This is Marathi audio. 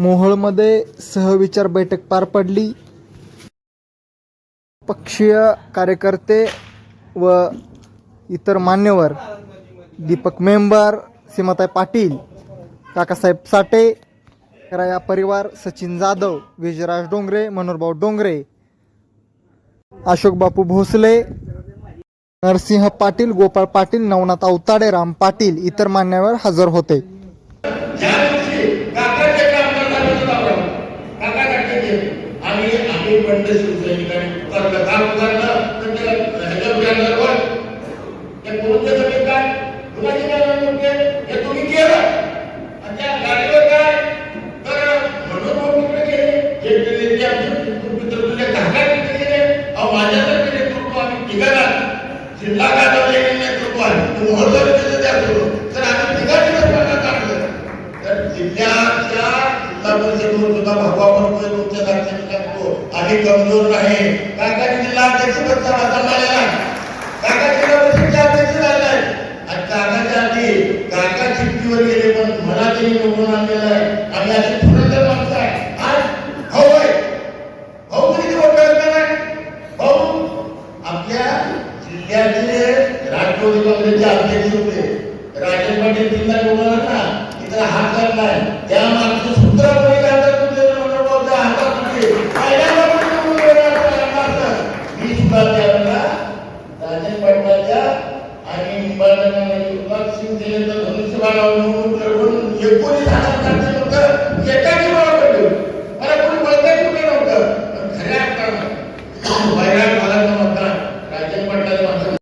मोहोळमध्ये सहविचार बैठक पार पडली. पक्षीय कार्यकर्ते व इतर मान्यवर दीपक मेंबर सीमाताई पाटील काकासाहेब साठे राया परिवार सचिन जाधव विजयराज डोंगरे मनोहरभाऊ डोंगरे अशोक बापू भोसले नरसिंह पाटील गोपाळ पाटील नवनाथ अवताडे राम पाटील इतर मान्यवर हजर होते. आणि आम्ही बंड तर त्याला ह्याच्यावर जाणार वर. ते काय? कुणाचे काय हे तुम्ही केलं. आणि त्या गाडीवर काय? तर म्हणून मग तिकडे गेले. जे ते आमचे मित्र तुझे काका तिकडे गेले. अहो माझ्यासारखे नेतृत्व आम्ही तिघांना जिल्हा गाजवले नेतृत्व आहे. ते मोहर त्याचं त्या तर आम्ही तिघा दिवस काढलं तर जिल्ह्याच्या जिल्हा परिषदेवर सुद्धा भगवा पडतोय. आम्ही कमजोर नाही. काकाजी जिल्हा अध्यक्ष पद सांभाळलेला काका जिल्हा परिषदचे अध्यक्ष झालेला आहे आणि काकाच्या आधी काका चिठ्ठीवर गेले पण मला त्यांनी निवडून आणलेलं आहे. आम्ही असे फुरंदर माणसं आहे. आज भाऊ आहे. भाऊ कधी मोठं आहे नाही? भाऊ आपल्या जिल्ह्याचे राष्ट्रवादी काँग्रेसचे अध्यक्ष होते. राजेश पाटील जिल्हा निवडला ना इथं हात एकोणीस हजार लोक एकाची